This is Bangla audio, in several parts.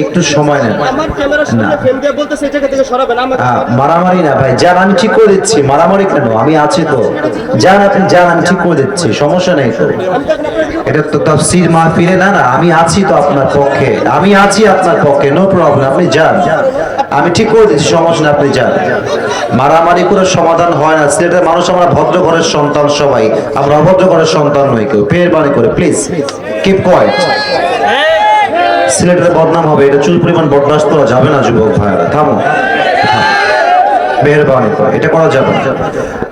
একটু সময় নেন। আমার ক্যামেরার সামনে ফ্রেম দিয়ে বলতেছে এই জায়গা থেকে সরাবেন আমাকে আহ, মারামারি না ভাই যান আমি ঠিক করে দিচ্ছি। মারামারি কেন? আমি আছি তো। যান আপনি যান আমি ঠিক করে দিচ্ছি সমস্যা নেই তো। এটা তো তাফসীর মাহফিলে না না আমি আছি তো আপনার পক্ষে। আমি আছি আপনার পক্ষে নো প্রবলেম আপনি যান। আমি ঠিক করে দিচ্ছি সমস্যা নেই আপনি যান। মারামারি করে সমাধান হয় না সিলেটের মানুষ আমরা ভদ্র ঘরের সন্তান সবাই। আমরা অভদ্র ঘরের সন্তান নই কেউ। মেহরবানি করে প্লিজ কিপ কোয়াইট সিলেটের বদনাম হবে, এটা চুল পরিমাণ বরদাস্ত করা যাবে না, যুবক ভাইরা থামো। মেহরবানি এটা করা যাবে।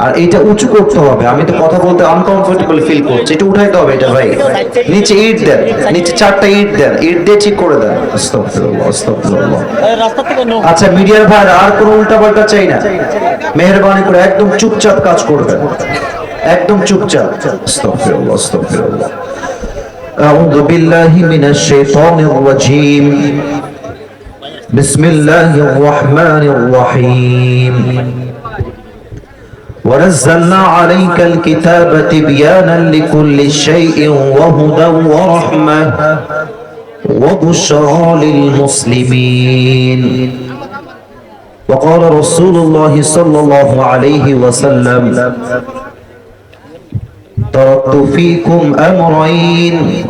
আর উঁচু করতে হবে, আমি তো কথা বলতে আনকমফোর্টেবল ফিল করছি, এটা উঠাইতে হবে এটা ভাই। নিচে ইট দেন, নিচে চারটা ইট দেন, ইট দিয়ে ঠিক করে দেন। আচ্ছা মিডিয়ার ভাই আর কোনো উল্টা পাল্টা চাই না। মেহরবানি করে একদম চুপচাপ কাজ করবেন। একদম চুপচাপ। أعوذ بالله من الشيطان الرجيم. بسم الله الرحمن الرحيم. ونزلنا عليك الكتاب تبيانا لكل شيء وهدى ورحمة وبشرى للمسلمين. وقال رسول الله صلى الله عليه وسلم تركت فيكم أمرين.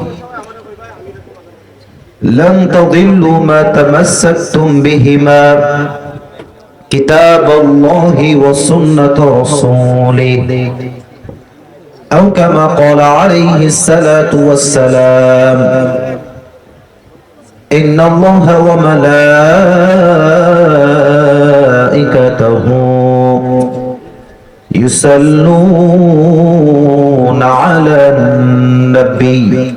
لن تضلوا ما تمسكتم بهما. كتاب الله وسنة رسوله. أو كما قال عليه الصلاة والسلام إن الله وملائكته يصلون على النبي